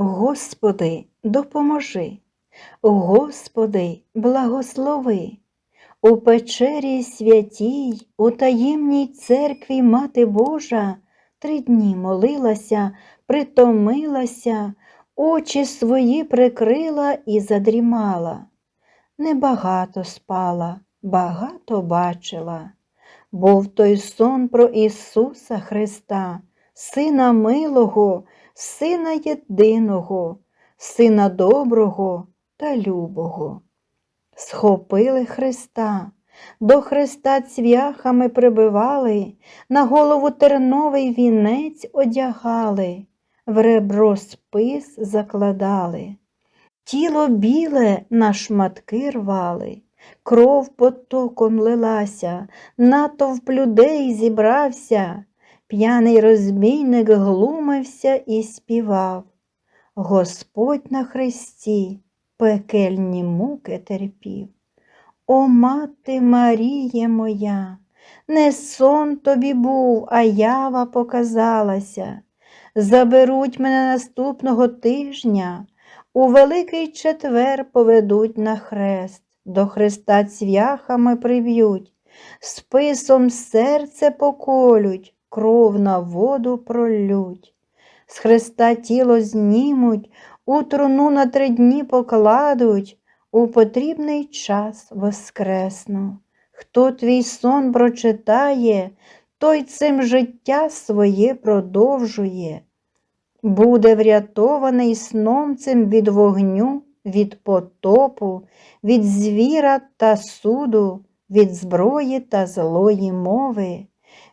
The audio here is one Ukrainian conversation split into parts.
Господи, допоможи, Господи, благослови. У печері святій, у таємній церкві Мати Божа три дні молилася, притомилася, очі свої прикрила і задрімала. Небагато спала, багато бачила. Був той сон про Ісуса Христа, Сина милого, Сина єдиного, Сина доброго та любого. Схопили Христа, до Христа цвяхами прибивали, на голову терновий вінець одягали, в ребро спис закладали. Тіло біле на шматки рвали, кров потоком лилася, натовп людей зібрався, п'яний розбійник глумився і співав. Господь на хресті пекельні муки терпів. О, мати Маріє моя, не сон тобі був, а ява показалася. Заберуть мене наступного тижня, у Великий четвер поведуть на хрест, до Христа цвяхами приб'ють, списом серце поколють, кров на воду пролють. З Христа тіло знімуть, у труну на три дні покладуть, у потрібний час воскресну. Хто твій сон прочитає, той цим життя своє продовжує. Буде врятований сном цим від вогню, від потопу, від звіра та суду, від зброї та злої мови,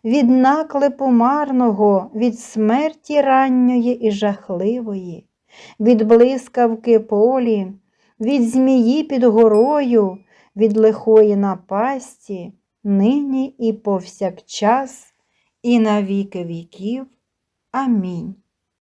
від наклепу марного, від смерті ранньої і жахливої, від блискавки полі, від змії під горою, від лихої напасті, нині і повсякчас, і на віки віків. Амінь.